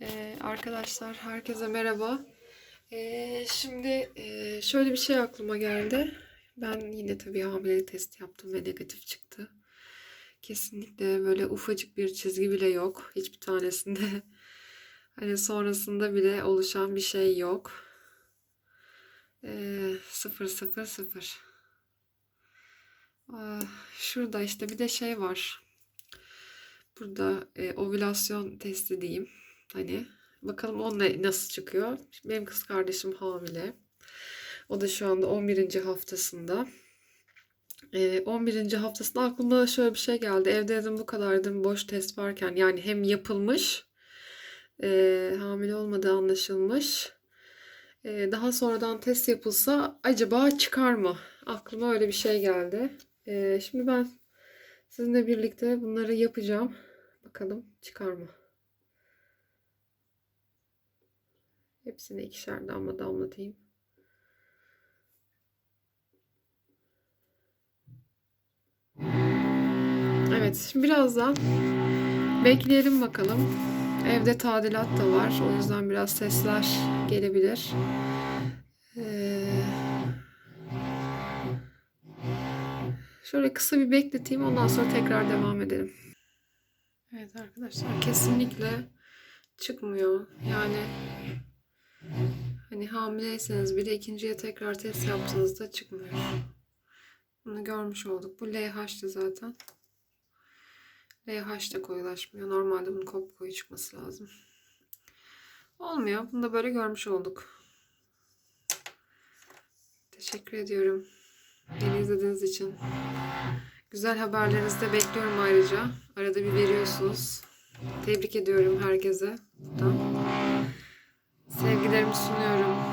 Ee, arkadaşlar herkese merhaba. Ee, şimdi e, şöyle bir şey aklıma geldi. Ben yine tabii hamilelik testi yaptım ve negatif çıktı. Kesinlikle böyle ufacık bir çizgi bile yok. Hiçbir tanesinde. Hani sonrasında bile oluşan bir şey yok. Ee, sıfır sıfır sıfır. Ah, Şurada işte bir de şey var. Burada e, ovülasyon testi diyeyim. Hani bakalım o ne, nasıl çıkıyor. Benim kız kardeşim hamile. O da şu anda 11. haftasında. E, 11. haftasında aklıma şöyle bir şey geldi. Evde dedim bu kadar dedim boş test varken yani hem yapılmış e, hamile olmadığı anlaşılmış. E, daha sonradan test yapılsa acaba çıkar mı? Aklıma öyle bir şey geldi. E, şimdi ben sizinle birlikte bunları yapacağım. Bakalım çıkar mı? Hepsine ikişer damla damlatayım. Evet, şimdi birazdan bekleyelim bakalım. Evde tadilat da var. O yüzden biraz sesler gelebilir. Ee, şöyle kısa bir bekleteyim. Ondan sonra tekrar devam edelim. Evet arkadaşlar kesinlikle çıkmıyor. Yani hani hamileyseniz bile ikinciye tekrar test yaptığınızda çıkmıyor. Bunu görmüş olduk. Bu LH'tı zaten. LH da koyulaşmıyor. Normalde bunun kop koyu çıkması lazım. Olmuyor. Bunu da böyle görmüş olduk. Teşekkür ediyorum. Beni izlediğiniz için. Güzel haberlerinizi de bekliyorum ayrıca. Arada bir veriyorsunuz. Tebrik ediyorum herkese. Buradan sevgilerimi sunuyorum.